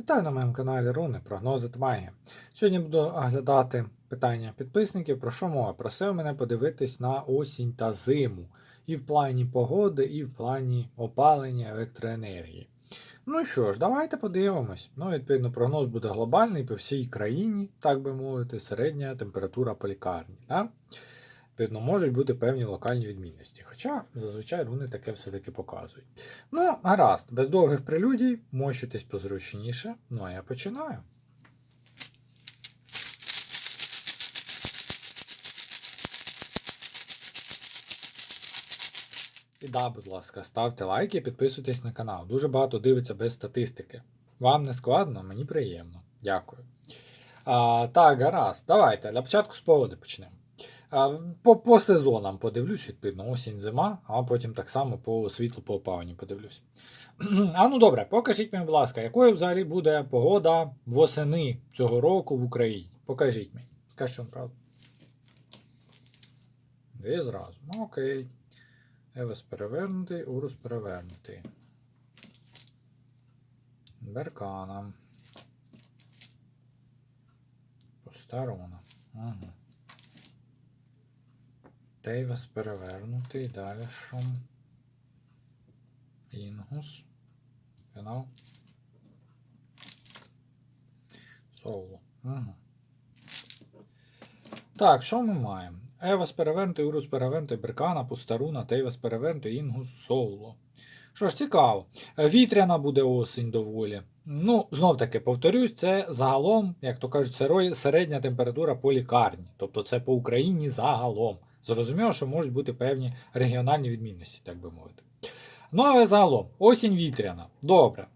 Вітаю на моєму каналі Руни, прогнози магія. Сьогодні буду оглядати питання підписників, про що мова. Просив мене подивитись на осінь та зиму. І в плані погоди, і в плані опалення електроенергії. Ну що ж, давайте подивимось. Ну, відповідно, прогноз буде глобальний по всій країні, так би мовити, середня температура по лікарні. Да? Відповідно, можуть бути певні локальні відмінності. Хоча зазвичай руни таке все-таки показують. Ну, гаразд, без довгих прелюдій, мощуйтесь позручніше. Ну а я починаю. І да, будь ласка, ставте лайки і підписуйтесь на канал. Дуже багато дивиться без статистики. Вам не складно, мені приємно. Дякую. А, так, гаразд. Давайте для початку з погоди почнемо. По, по сезонам подивлюсь, відповідно, осінь, зима, а потім так само по світлу по опаленню подивлюсь. А ну добре, покажіть мені, будь ласка, якою взагалі буде погода восени цього року в Україні? Покажіть мені. Скажіть вам правду. Дві зразу. Ну, окей. Евес перевернутий, Урус перевернутий. Беркана. Постарона. Угу. Тейвес перевернутий. Далі що? Інгус. Фінал. Соло. Угу. Так, що ми маємо? Евас перевернутий, Урус перевернутий, Беркана, Пустаруна, Тейвас перевернутий, Інгус, Соло. Що ж, цікаво. Вітряна буде осінь доволі. Ну, знов таки, повторюсь, це загалом, як то кажуть, середня температура по лікарні. Тобто це по Україні загалом. Зрозуміло, що можуть бути певні регіональні відмінності, так би мовити. Ну, але загалом, осінь вітряна. Добре.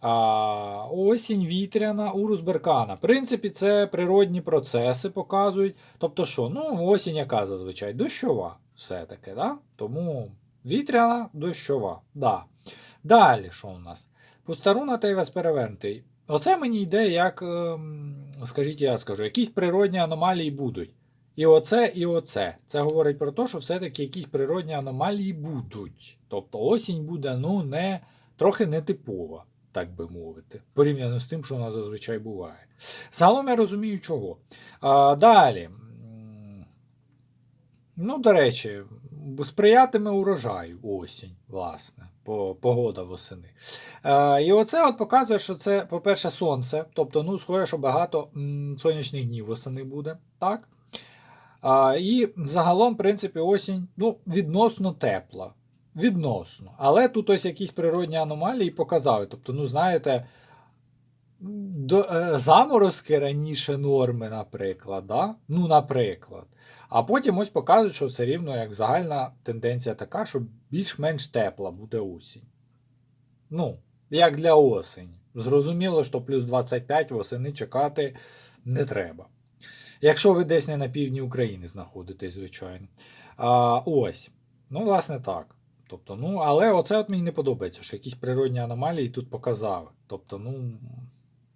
А, осінь вітряна, урус беркана. В принципі, це природні процеси показують. Тобто, що? Ну, осінь яка зазвичай? Дощова все-таки, да? Тому вітряна, дощова. Да. Далі, що у нас? Пустаруна та Івас перевернутий. Оце мені йде, як, ем, скажіть, я скажу, якісь природні аномалії будуть. І оце, і оце. Це говорить про те, що все-таки якісь природні аномалії будуть. Тобто осінь буде, ну, не, трохи нетипова, так би мовити, порівняно з тим, що вона зазвичай буває. Загалом я розумію, чого. А, далі. Ну, до речі, сприятиме урожаю осінь, власне, погода восени. Е, і оце от показує, що це, по-перше, сонце. Тобто, ну, схоже, що багато м, сонячних днів восени буде. так? А, і загалом, в принципі, осінь ну, відносно тепла. Відносно. Але тут ось якісь природні аномалії показали. Тобто, ну, знаєте, до, е, заморозки раніше норми, наприклад. Да? Ну, наприклад. А потім ось показують, що все рівно як загальна тенденція така, що більш-менш тепла буде осінь. Ну, як для осені. Зрозуміло, що плюс 25 восени чекати не треба. Якщо ви десь не на півдні України знаходитесь, звичайно. А, ось. Ну, власне, так. Тобто, ну, але оце от мені не подобається, що якісь природні аномалії тут показали. Тобто, ну,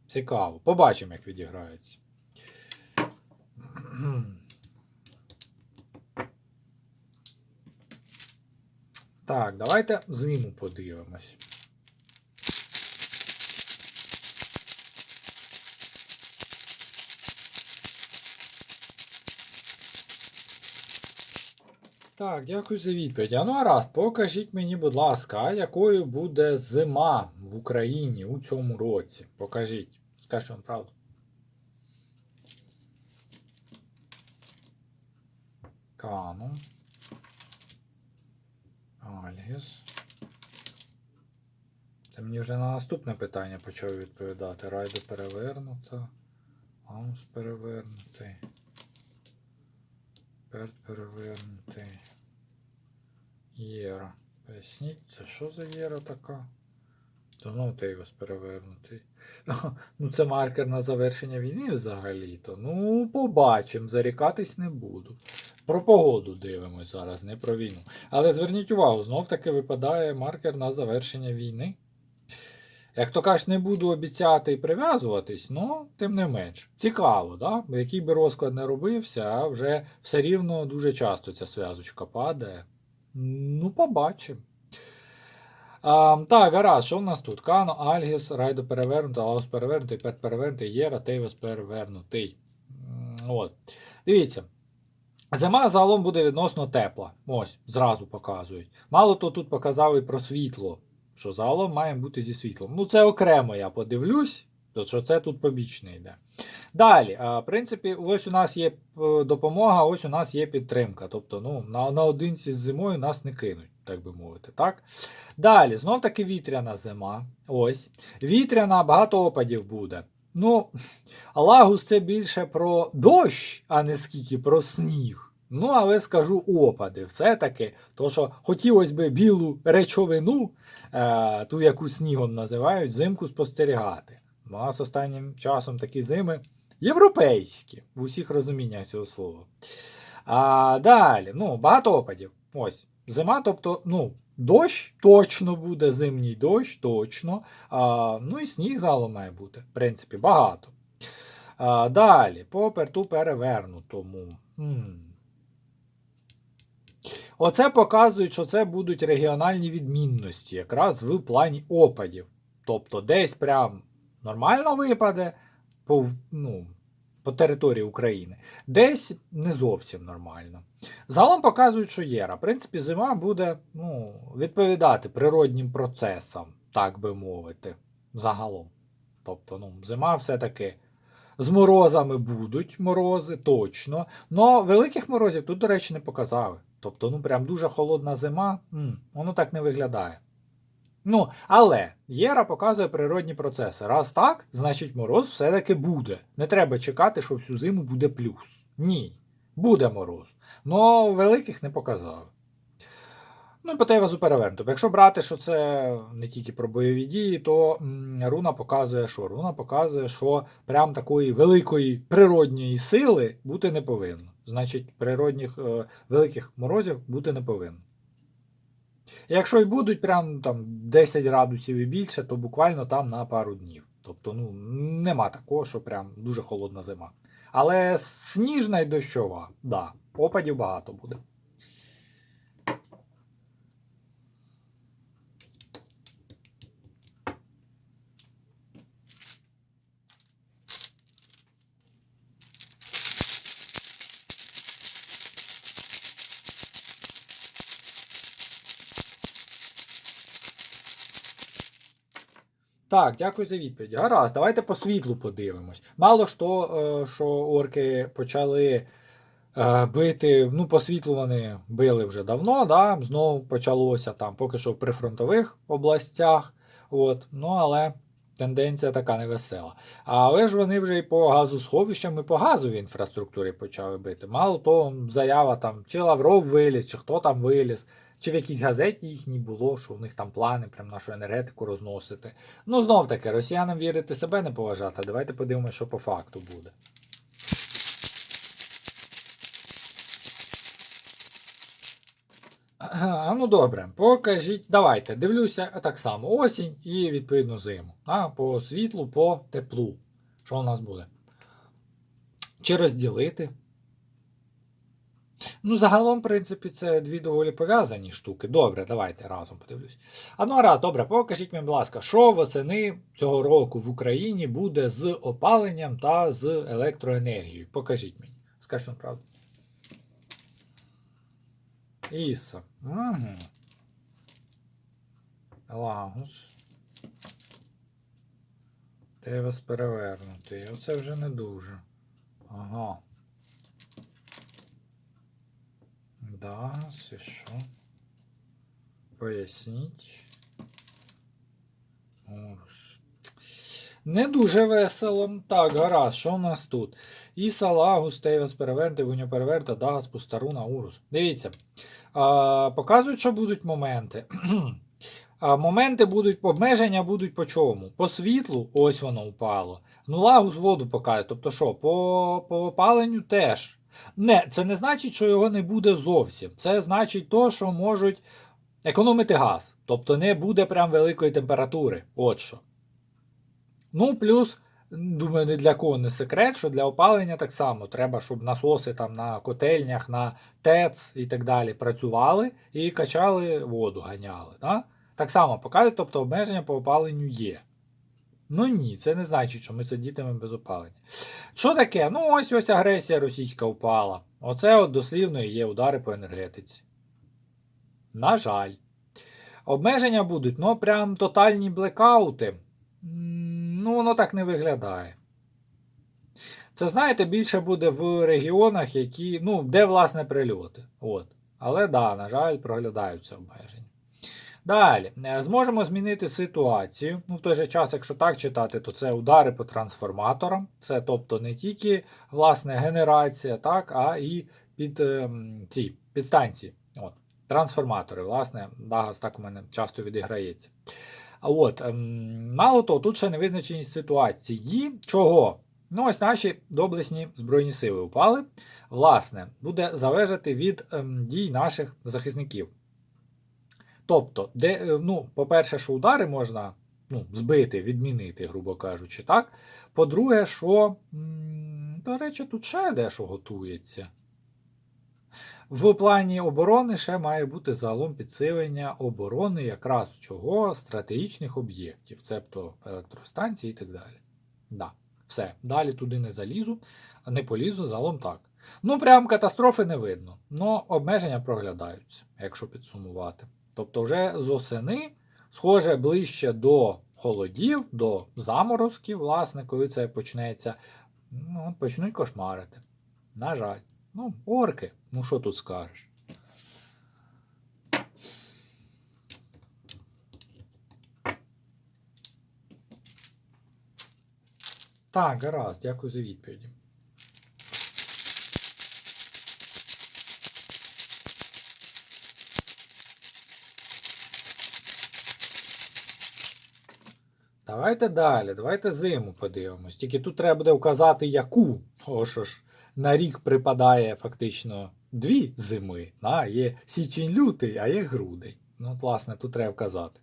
цікаво. Побачимо, як відіграється. Так, давайте зиму подивимось. Так, дякую за відповідь. А ну гаразд, покажіть мені, будь ласка, якою буде зима в Україні у цьому році? Покажіть. Скажіть вам правду. Кану. Альгіс. Це мені вже на наступне питання почав відповідати. Райдо перевернута. Аус перевернутий. Перт перевернутий. Єра. Поясніть, це що за єра така? То знову Тейвас перевернутий. Ну, це маркер на завершення війни взагалі-то. Ну, побачимо, зарікатись не буду. Про погоду дивимось зараз, не про війну. Але зверніть увагу, знов таки випадає маркер на завершення війни. Як то кажуть, не буду обіцяти і прив'язуватись, ну, тим не менш. Цікаво, да? Який би розклад не робився, а вже все рівно дуже часто ця зв'язочка падає. Ну, побачимо. Так, гаразд, що в нас тут? Кано, Альгіс, Райдо перевернутий, Лаус перевернутий, Пет перевернутий, Єра, Тейвес перевернутий. От. Дивіться. Зима загалом буде відносно тепла. Ось, зразу показують. Мало то тут показали про світло, що загалом має бути зі світлом. Ну, це окремо я подивлюсь, то що це тут побічне йде. Далі, в принципі, ось у нас є е, допомога, ось у нас є підтримка. Тобто, ну, на, наодинці з зимою нас не кинуть, так би мовити. так? Далі, знов таки вітряна зима. Ось. Вітряна, багато опадів буде. Ну, Лагус це більше про дощ, а не скільки про сніг. Ну, але скажу опади. Все-таки, то що хотілося б білу речовину, е, ту, яку снігом називають, зимку спостерігати. У нас останнім часом такі зими європейські, в усіх розуміннях цього слова. А далі, ну, багато опадів. Ось. Зима, тобто, ну, дощ точно буде, зимній дощ, точно. А, ну і сніг загалом має бути. В принципі, багато. А, далі, по перту перевернутому. М. Оце показує, що це будуть регіональні відмінності, якраз в плані опадів. Тобто десь прям нормально випаде по, ну, по території України, десь не зовсім нормально. Загалом показують, що єра. В принципі, зима буде ну, відповідати природнім процесам, так би мовити, загалом. Тобто, ну, зима все-таки з морозами будуть морози, точно. Но великих морозів тут, до речі, не показали. Тобто, ну прям дуже холодна зима, м, воно так не виглядає. Ну, але Єра показує природні процеси. Раз так, значить мороз все-таки буде. Не треба чекати, що всю зиму буде плюс. Ні, буде мороз. Но великих не показали. Ну і по Тейвазу перевернуто. Якщо брати, що це не тільки про бойові дії, то руна показує, що руна показує, що прям такої великої природньої сили бути не повинно. Значить, природних е, великих морозів бути не повинно. Якщо й будуть прям там 10 градусів і більше, то буквально там на пару днів. Тобто, ну, нема такого, що прям дуже холодна зима. Але сніжна і дощова, да, опадів багато буде. Так, дякую за відповідь. Гаразд, давайте по світлу подивимось. Мало то, е, що орки почали е, бити, ну, по світлу вони били вже давно, да? знову почалося там, поки що в прифронтових областях. От, ну, але тенденція така невесела. Але ж вони вже і по газосховищам, і по газовій інфраструктурі почали бити. Мало того, заява там, чи Лавров виліз, чи хто там виліз. Чи в якійсь газеті їхній було, що у них там плани прям нашу енергетику розносити. Ну, знов таки, росіянам вірити себе не поважати. Давайте подивимося, що по факту буде. А, ну добре, покажіть. Давайте, дивлюся так само. Осінь і відповідно зиму. А, по світлу, по теплу. Що у нас буде? Чи розділити? Ну, загалом, в принципі, це дві доволі пов'язані штуки. Добре, давайте разом подивлюсь. А ну раз, добре, покажіть мені, будь ласка, що восени цього року в Україні буде з опаленням та з електроенергією. Покажіть мені. Скажіть правду. Іса. Угу. Лагус. Тевес перевернутий. Оце вже не дуже. Ага. Да, це що? Поясніть. Орус. Не дуже весело. Так, гаразд, що у нас тут? Іса, Лагус, Тейвес перевернути, Вуньо переверта, Дагас, Пустаруна, Урус. Дивіться. А, показують, що будуть моменти. А, моменти будуть, обмеження будуть по чому? По світлу, ось воно впало. Ну, лагус воду покаже. Тобто що, по, по опаленню теж. Не, це не значить, що його не буде зовсім. Це значить то, що можуть економити газ. Тобто не буде прям великої температури. От що. Ну, плюс, думаю, не для кого не секрет, що для опалення так само треба, щоб насоси там на котельнях, на ТЕЦ і так далі працювали і качали воду, ганяли. Да? Так само показує, тобто обмеження по опаленню є. Ну ні, це не значить, що ми сидітимемо без опалення. Що таке? Ну, ось ось агресія російська впала. Оце от дослівно і є удари по енергетиці. На жаль. Обмеження будуть, ну прям тотальні блекаути. Ну, воно так не виглядає. Це, знаєте, більше буде в регіонах, які, ну, де власне прильоти. От. Але да, на жаль, проглядаються обмеження. Далі, Е, зможемо змінити ситуацію. Ну, в той же час, якщо так читати, то це удари по трансформаторам. Це тобто не тільки власне генерація, так, а і під ем, ці підстанції. От, трансформатори, власне, Дагас так у мене часто відіграється. А от, ем, мало того, тут ще невизначеність ситуації. Чого? Ну, ось наші доблесні Збройні сили упали. Власне, буде залежати від ем, дій наших захисників. Тобто, де, е, ну, по-перше, що удари можна ну, збити, відмінити, грубо кажучи, так. По-друге, що, до речі, тут ще дещо готується. В плані оборони ще має бути загалом підсилення оборони якраз чого стратегічних об'єктів, цебто електростанції і так далі. Да, все. Далі туди не залізу, не полізу, загалом так. Ну, прям катастрофи не видно. но обмеження проглядаються, якщо підсумувати. Тобто, вже з осени, схоже, ближче до холодів, до заморозків, власне, коли це почнеться, ну, почнуть кошмарити. На жаль. Ну, орки, ну що тут скажеш? Так, гаразд, дякую за відповіді. Давайте далі, давайте зиму подивимось. Тільки тут треба буде вказати, яку. О, що ж, на рік припадає фактично дві зими. А, є січень-лютий, а є грудень. Ну, власне, тут треба вказати.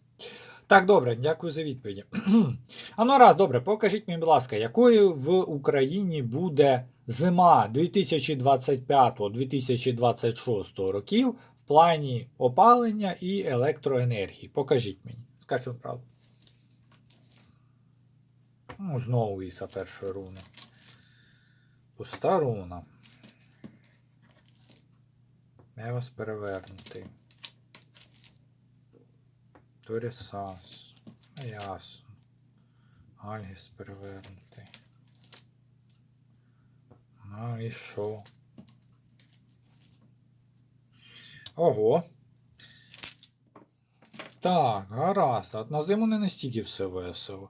Так, добре, дякую за відповіді. а ну раз, добре, покажіть мені, будь ласка, якою в Україні буде зима 2025-2026 років в плані опалення і електроенергії? Покажіть мені. Скажу правду. Ну, знову Іса першої руни. Пуста руна. Я вас перевернутий. Торісас. Ясно. Альгіс перевернутий. Ну і що? Ого. Так, гаразд. От на зиму не настільки все весело.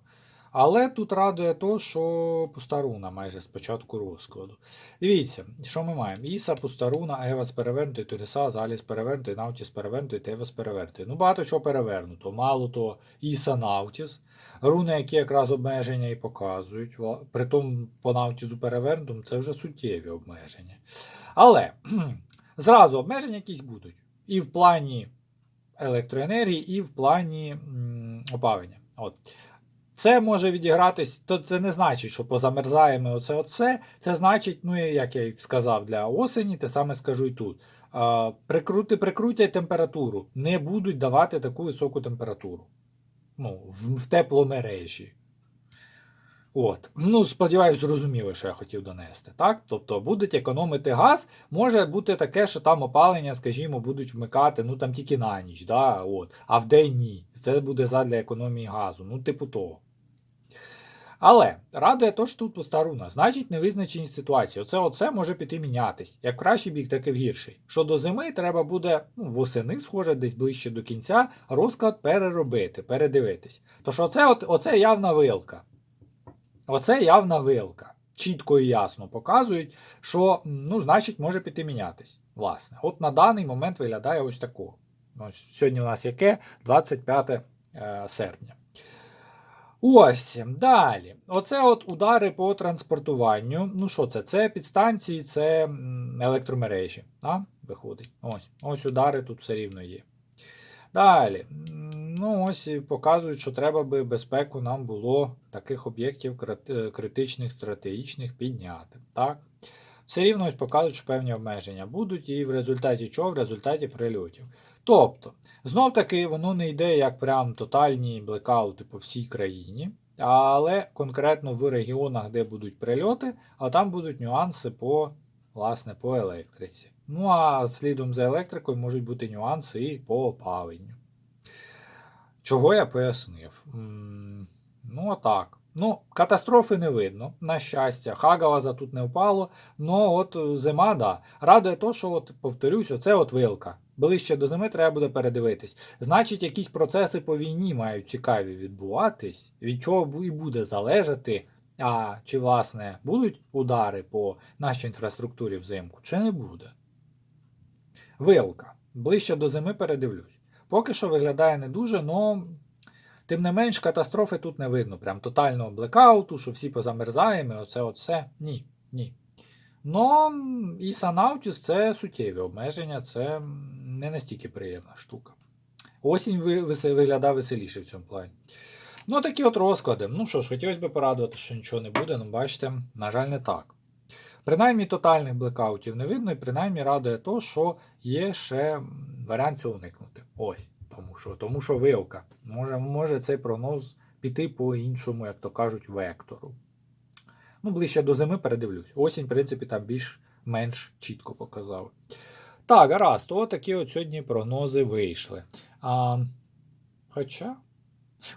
Але тут радує то, що пустаруна майже з початку розкладу. Дивіться, що ми маємо? Іса, пустаруна, Евас перевернутий, Туріса, Заліс перевернутий, Наутіс перевернутий, Тевас перевернутий. Ну, багато чого перевернуто. Мало того, Іса Наутіс. Руни, які якраз обмеження і показують. Притом по Наутізу перевернутому це вже суттєві обмеження. Але зразу обмеження якісь будуть. І в плані електроенергії, і в плані м, опалення. От. Це може відігратись, то це не значить, що позамерзаємо оце оце. Це значить, ну як я й сказав для осені, те саме скажу і тут. Прикрути, прикрутять температуру, не будуть давати таку високу температуру. Ну, в, в тепломережі. От. Ну, сподіваюсь, зрозуміли, що я хотів донести. так? Тобто будуть економити газ, може бути таке, що там опалення, скажімо, будуть вмикати ну там тільки на ніч, да? От. а вдень ні. Це буде задля економії газу. Ну, типу того. Але радує то, що тут пуста руна. Значить, невизначеність ситуації. Оце оце може піти мінятись. Як кращий бік, так і в гірший. Що до зими треба буде ну, восени, схоже, десь ближче до кінця, розклад переробити, передивитись. Тож оце, от, оце явна вилка. Оце явна вилка. Чітко і ясно показують, що, ну, значить, може піти мінятись. Власне, от на даний момент виглядає ось такого. Ось, Сьогодні у нас яке? 25 е, серпня. Ось, далі. Оце от удари по транспортуванню. Ну що це? Це підстанції, це електромережі. А? Виходить. Ось ось удари тут все рівно є. Далі. Ну, ось показують, що треба би безпеку нам було таких об'єктів критичних, стратегічних підняти. Так? Все рівно ось показують, що певні обмеження будуть, і в результаті чого? В результаті прильотів. Тобто, знов таки, воно не йде як прям тотальні блекаути по всій країні, але конкретно в регіонах, де будуть прильоти, а там будуть нюанси по, власне, по електриці. Ну а слідом за електрикою можуть бути нюанси і по опаленню. Чого я пояснив? Ну, отак. Ну, катастрофи не видно, на щастя. Хагалаза тут не впало. Ну, от зима, да. Радує то, що, от, повторюсь, оце от вилка. Ближче до зими треба буде передивитись. Значить, якісь процеси по війні мають цікаві відбуватись, від чого і буде залежати, а чи, власне, будуть удари по нашій інфраструктурі взимку, чи не буде. Вилка. Ближче до зими передивлюсь. Поки що виглядає не дуже, але тим не менш катастрофи тут не видно. Прям тотального блекауту, що всі позамерзаємо, оце от. Ні, ні. Но і Санаутіс це суттєві обмеження, це не настільки приємна штука. Осінь ви- виглядає веселіше в цьому плані. Ну, такі от розклади. Ну що ж, хотілося б порадувати, що нічого не буде, але бачите, на жаль, не так. Принаймні тотальних блекаутів не видно, і принаймні радує то, що є ще варіант цього уникнути. Ось. Тому що, тому що вилка. Може, може цей прогноз піти по іншому, як то кажуть, вектору. Ну, ближче до зими передивлюсь. Осінь, в принципі, там більш-менш чітко показав. Так, гаразд, то такі от сьогодні прогнози вийшли. А, хоча.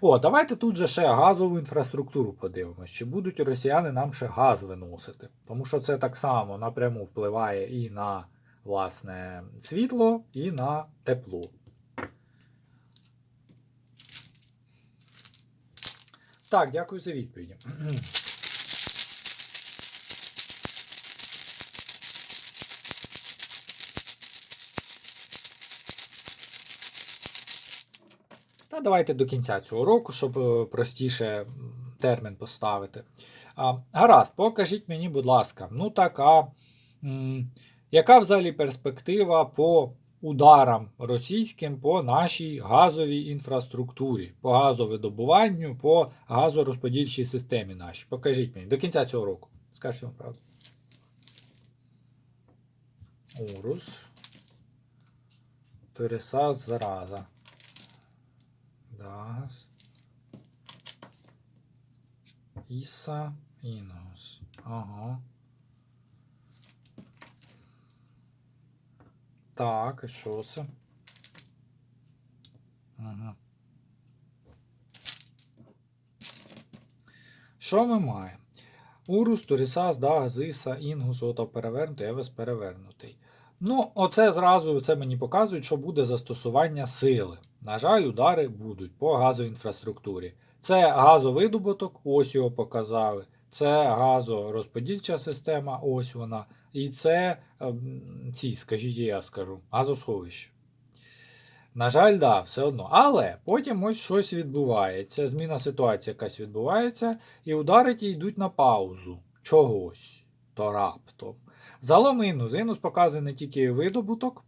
О, давайте тут же ще газову інфраструктуру подивимось. Чи будуть росіяни нам ще газ виносити? Тому що це так само напряму впливає і на власне світло, і на тепло. Так, дякую за відповіді. Та давайте до кінця цього року, щоб е, простіше термін поставити. А, гаразд, покажіть мені, будь ласка, ну така, м, яка взагалі перспектива по ударам російським по нашій газовій інфраструктурі, по газовидобуванню, по газорозподільчій системі нашій? Покажіть мені до кінця цього року. Скажіть вам правду. Урус. Торіса зараза. Дагас. Іса Інгус. Ага. Так, і що це? Ага. Що ми маємо? Урус, Торісас, Дагас, Іса, Інгус, ото перевернутий, Евес перевернутий. Ну, оце зразу це мені показують, що буде застосування сили. На жаль, удари будуть по газовій інфраструктурі. Це газовидобуток, ось його показали. Це газорозподільча система, ось вона. І це ем, ці, скажіть, я скажу, газосховище. На жаль, да, все одно. Але потім ось щось відбувається. Зміна ситуації якась відбувається, і удари ті йдуть на паузу. Чогось. То раптом. Загалом інус. Інус показує не тільки видобуток,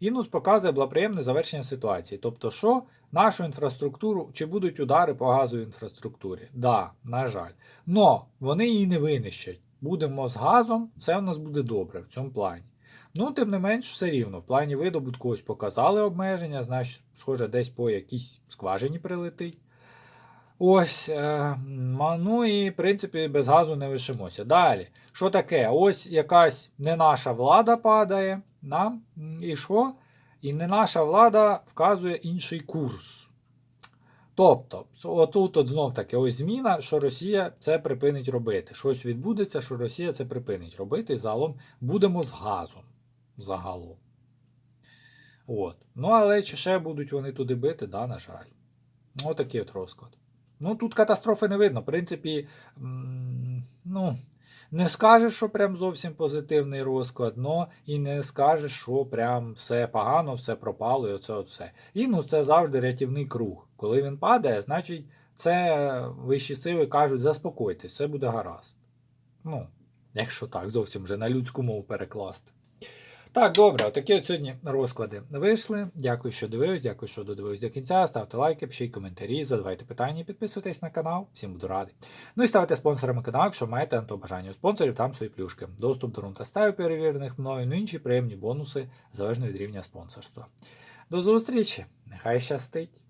інус показує благоприємне завершення ситуації. Тобто, що нашу інфраструктуру, чи будуть удари по газовій інфраструктурі? Да, на жаль. Но вони її не винищать. Будемо з газом, все в нас буде добре в цьому плані. Ну, тим не менш, все рівно, в плані видобутку ось показали обмеження, значить, схоже, десь по якійсь скважині прилетить. Ось, е, ну і в принципі без газу не лишимося. Далі, що таке? Ось якась не наша влада падає нам, і що? І не наша влада вказує інший курс. Тобто, отут от знов таки ось зміна, що Росія це припинить робити. Щось відбудеться, що Росія це припинить робити, і загалом будемо з газом. Загалом. От. Ну, але чи ще будуть вони туди бити, да, на жаль. Ну, такий от розклад. Ну, тут катастрофи не видно. В принципі, ну, не скажеш, що прям зовсім позитивний розклад, но і не скажеш, що прям все погано, все пропало, і оце от все. І ну, це завжди рятівний круг. Коли він падає, значить, це вищі сили кажуть, заспокойтесь, все буде гаразд. Ну, якщо так, зовсім вже на людську мову перекласти. Так, добре, отакі от сьогодні розклади вийшли. Дякую, що дивились, дякую, що додивились до кінця. Ставте лайки, пишіть коментарі, задавайте питання, підписуйтесь на канал. Всім буду радий. Ну і ставте спонсорами каналу, якщо маєте на то бажання. У спонсорів там свої плюшки. Доступ до рунта стаю перевірених мною, ну інші приємні бонуси залежно від рівня спонсорства. До зустрічі! Нехай щастить!